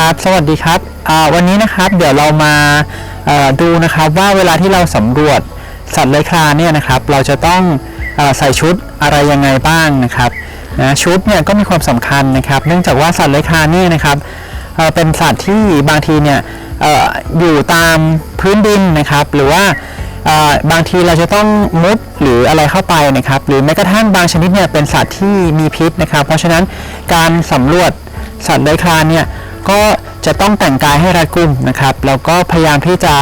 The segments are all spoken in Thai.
ครับ สวัสดีครับวันนี้นะครับเดี๋ยวเรามาดูนะครับว่าเวลาที่เราสำรวจสัตว์เลื้อยคลานเนี่ยนะครับ เราจะต้องอใส่ชุดอะไรยังไงบ้างนะครับนะชุดเนี่ยก็มีความสำคัญนะครับ เนื่องจากว่าสัตว์เลื้อยคลานเนี่ยนะครับเเป็นสัตว์ที่บางทีเนี่ยออยู่ตามพื้นดินนะครับ หรือว่าบางทีเราจะต้องมุดหรืออะไรเข้าไปนะครับ หรือแม้กระทั่งบางชนิดเนี่ยเป็นสัตว์ที่มีพิษนะครับ เพราะฉะนั้นการสำรวจ สัตว์เลื้อยคลานเนี่ยก็จะต้องแต่งกายให้รัดกุมนะครับแล้วก็พยายามที่จะ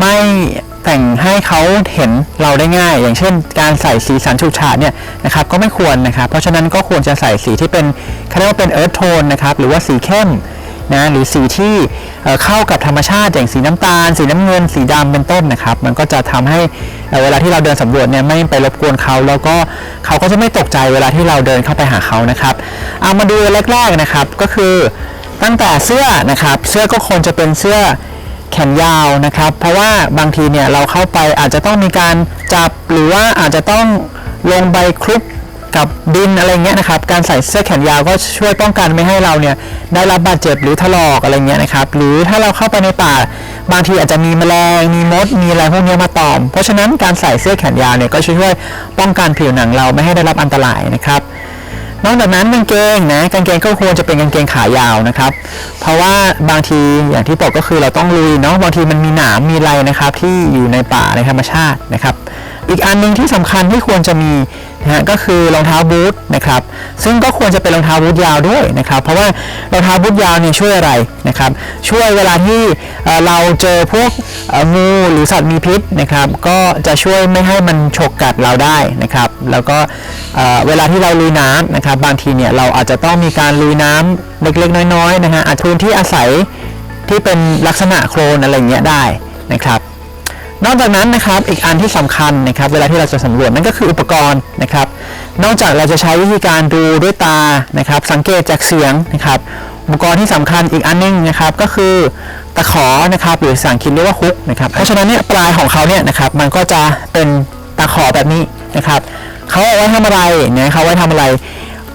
ไม่แต่งให้เขาเห็นเราได้ง่าย อย่างเช่น การใส่สีสันฉูดฉาดเนี่ยนะครับก็ไม่ควรนะครับ เพราะฉะนั้นก็ควรจะใส่สีที่เป็นเขาเรียกว่าเป็นเอิร์ธโทนนะครับหรือว่าสีเข้ม นะหรือสีที่เข้ากับธรรมชาติอย่างสีน้ำตาล สีน้ำเงิน สีดำเป็นต้นนะครับ มันก็จะทำให้เวลาที่เราเดินสำรวจเนี่ยไม่ไปรบกวนเขา แล้วก็เขาก็จะไม่ตกใจเวลาที่เราเดินเข้าไปหาเขานะครับเอามาดูแรกๆนะครับก็คือตั้งแต่เสื้อนะครับ เสื้อก็ควรจะเป็นเสื้อแขนยาวนะครับ เพราะว่าบางทีเนี่ยเราเข้าไปอาจจะต้องมีการจับหรือว่าอาจจะต้องลงใบคลุก กับดินอะไรเงี้ยนะครับ การใส่เสื้อแขนยาวก็ช่วยป้องกันไม่ให้เราเนี่ยได้รับบาดเจ็บหรือถลอกอะไรเงี้ยนะครับ หรือถ้าเราเข้าไปในป่าบางทีอาจจะมีแมลงมีมดมีอะไรพวกนี้มาตอม เพราะฉะนั้นการใส่เสื้อแขนยาวเนี่ยก็ช่วยป้องกันผิวหนังเราไม่ให้ได้รับอันตรายนะครับนอกจากนั้นกางเกงนะกางเกงก็ควรจะเป็นกางเกงขายาวนะครับ เพราะว่าบางทีอย่างที่บอกก็คือเราต้องลุยเนาะบางทีมันมีหนามมีอะไรนะครับที่อยู่ในป่าในธรรมชาตินะครับ อีกอันหนึงที่สำคัญที่ควรจะมีนะฮะก็คือรองเท้าบูทนะครับ ซึ่งก็ควรจะเป็นรองเท้าบูทยาวด้วยนะครับ เพราะว่ารองเท้าบูทยาวเนี่ยช่วยอะไรนะครับ ช่วยเวลาที่เราเจอพวกงูหรือสัตว์มีพิษนะครับ ก็จะช่วยไม่ให้มันฉกกัดเราได้นะครับ แล้วก็เวลาที่เราลุยน้ำนะครับ บางทีเนี่ยเราอาจจะต้องมีการลุยน้ำเล็กๆ น้อยๆนะฮะอาจพื้นที่อาศัยที่เป็นลักษณะโคลนอะไรเงี้ยได้นะครับ นอกจากนั้นนะครับอีกอันที่สำคัญนะครับเวลาที่เราจะสำรวจนั่นก็คืออุปกรณ์นะครับ นอกจากเราจะใช้วิธีการดูด้วยตานะครับ สังเกตจากเสียงนะครับอุปกรณ์ที่สำคัญอีกอันหนึงนะครับก็คือตะขอนะครับหรือภาษาอังกฤษเรียกว่าฮุกนะครับเพราะฉะนั้นเนี่ยปลายของเขาเนี่ยนะครับมันก็จะเป็นตะขอแบบนี้นะครับเขาเอาไว้ทำอะไรเนี่ยเขาเอาไว้ทำอะไร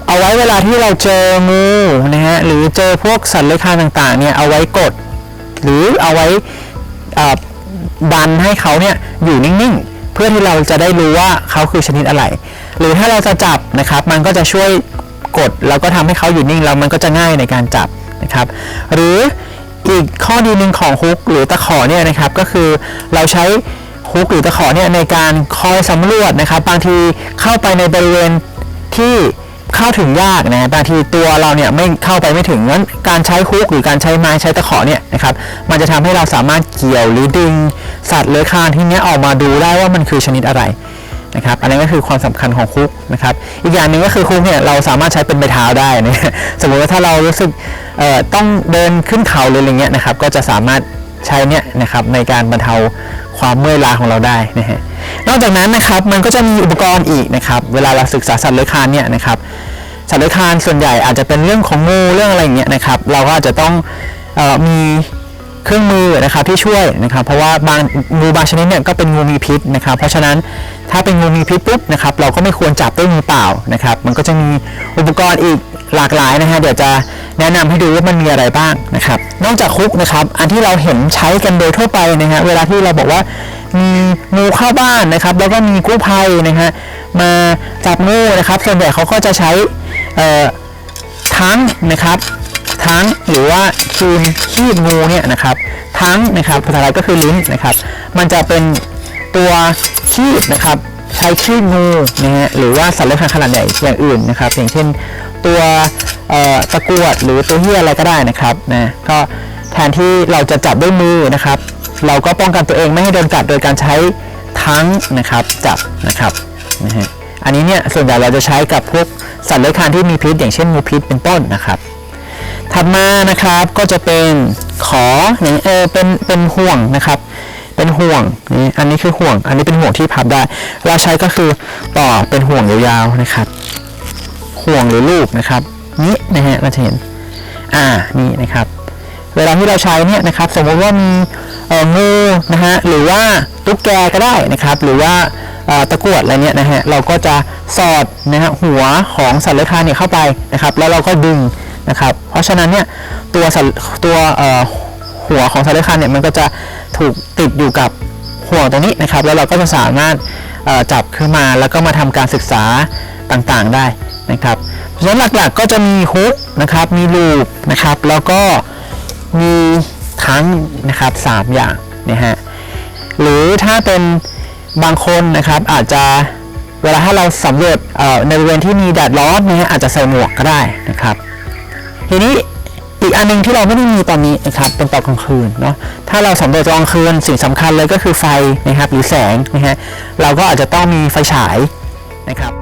เอาไว้เวลาที่เราเจองูนะฮะหรือเจอพวกสัตว์เลื้อยคลานต่างๆเนี่ยเอาไว้กด หรือเอาไว้อ่า ดันให้เขาเนี่ยอยู่นิ่งๆ เพื่อที่เราจะได้รู้ว่าเขาคือชนิดอะไร หรือถ้าเราจะจับนะครับ มันก็จะช่วยกดแล้วก็ทำให้เขาอยู่นิ่งแล้วมันก็จะง่ายในการจับนะครับ หรืออีกข้อดีหนึ่งของฮุกหรือตะขอเนี่ยนะครับก็คือเราใช้ฮุกหรือตะขอเนี่ยในการคอยสำรวจนะครับ บางทีเข้าไปในบริเวณที่ เข้าถึงยากนะบางทีตัวเราเนี่ยไม่เข้าไปไม่ถึงงั้นการใช้ฮุกหรือการใช้ไม้ใช้ตะขอเนี่ยนะครับมันจะทำให้เราสามารถเกี่ยวหรือดึงสัตว์เลื้อยคลานที่เนี้ยออกมาดูได้ว่ามันคือชนิดอะไรนะครับอันนี้ก็คือความสำคัญของคุกนะครับอีกอย่างหนึ่งก็คือคุกเนี่ยเราสามารถใช้เป็นไม้เท้าได้นะสมมติว่าถ้าเรารู้สึกเอ่อต้องเดินขึ้นเขาหรืออะไรเงี้ยนะครับก็จะสามารถใช้เนี่ยนะครับในการบรรเทาความเมื่อยล้าของเราได้นะฮะ นอกจากนั้นนะครับมันก็จะมีอุปกรณ์อีกนะครับ เวลาเราศึกษาสัตว์เลื้อยคลานเนี่ยนะครับสัตว์เลื้อยคลานส่วนใหญ่อาจจะเป็นเรื่องของงูเรื่องอะไรอย่างเงี้ยนะครับ เราก็อาจจะต้องออมีเครื่องมือนะครับที่ช่วยนะครับ เพราะว่าบางงูบางชนิดเนี่ยก็เป็นงูมีพิษนะครับ เพราะฉะนั้นถ้าเป็นงูมีพิษปุ๊บนะครับเราก็ไม่ควรจับด้วยมือเปล่านะครับ มันก็จะมีอุปกรณ์อีกหลากหลายนะฮะเดี๋ยวจะแนะนำให้ดูว่ามันมีอะไรบ้างนะครับ นอกจากคุกนะครับ อันที่เราเห็นใช้กันโดยทั่วไปนะฮะเวลาที่เราบอกว่า มีงูเข้าบ้านนะครับ แล้วก็มีกู้ภัยนะฮะมาจับงูนะครับ ส่วนใหญ่เขาก็จะใช้ทั้งนะครับ ทั้งหรือว่าคืนคีบงูเนี่ยนะครับทั้งนะครับภาษาไทยก็คือลิ้นนะครับ มันจะเป็นตัวคีบนะครับใช้คีบงูนะฮะหรือว่าสัตว์เลื้อยคลานขนาดใหญ่อย่างอื่นนะครับ อย่างเช่นตัวตะกรวดหรือตัวเหี้ยอะไรก็ได้นะครับนะก็แทนที่เราจะจับด้วยมือนะครับ เราก็ป้องกันตัวเองไม่ให้โดนกัดโดยการใช้ทั้งนะครับจับนะครับนะฮะอันนี้เนี่ยส่วนใหญ่เราจะใช้กับพวกสัตว์เลื้อยคลานที่มีพิษ อย่างเช่นงูพิษเป็นต้นนะครับ ถัดมานะครับก็จะเป็นขออย่างเออเป็นเป็นห่วงนะครับ เป็นห่วงนี่อันนี้คือห่วง อันนี้เป็นห่วงที่พับได้ เราใช้ก็คือต่อเป็นห่วงยาวๆนะครับ ห่วงหรือลูกนะครับนี่นะฮะเราจะเห็นอ่านี่นะครับ เวลาที่เราใช้เนี่ยนะครับ สมมติว่ามี งูนะฮะหรือว่าตุ๊กแกก็ได้นะครับ หรือว่าตะกรวดอะไรเนี่ยนะฮะเราก็จะสอดนะฮะหัวของสัตว์เลื้อยคลานเนี่ยเข้าไปนะครับ แล้วเราก็ดึงนะครับ เพราะฉะนั้นเนี่ยตัวตัวหัวของสัตว์เลื้อยคลานเนี่ยมันก็จะถูกติดอยู่กับห่วงตรงนี้นะครับ แล้วเราก็จะสามารถจับขึ้นมาแล้วก็มาทำการศึกษาต่างๆได้นะครับเพราะฉะนั้นหลักๆก็จะมีฮุกนะครับ มีลูปนะครับ แล้วก็มี ทั้งนะครับสามอย่างนะฮะหรือถ้าเป็นบางคนนะครับอาจจะเวลาถ้าเราสำรวจในบริเวณที่มีแดดร้อนนะฮะอาจจะใส่หมวกก็ได้นะครับ ทีนี้อีกอันหนึงที่เราไม่ได้มีตอนนี้นะครับเป็นตอนกลางคืนเนาะถ้าเราสำรวจตอนกลางคืนสิ่งสำคัญเลยก็คือไฟนะครับหรือแสงนะฮะเราก็อาจจะต้องมีไฟฉายนะครับ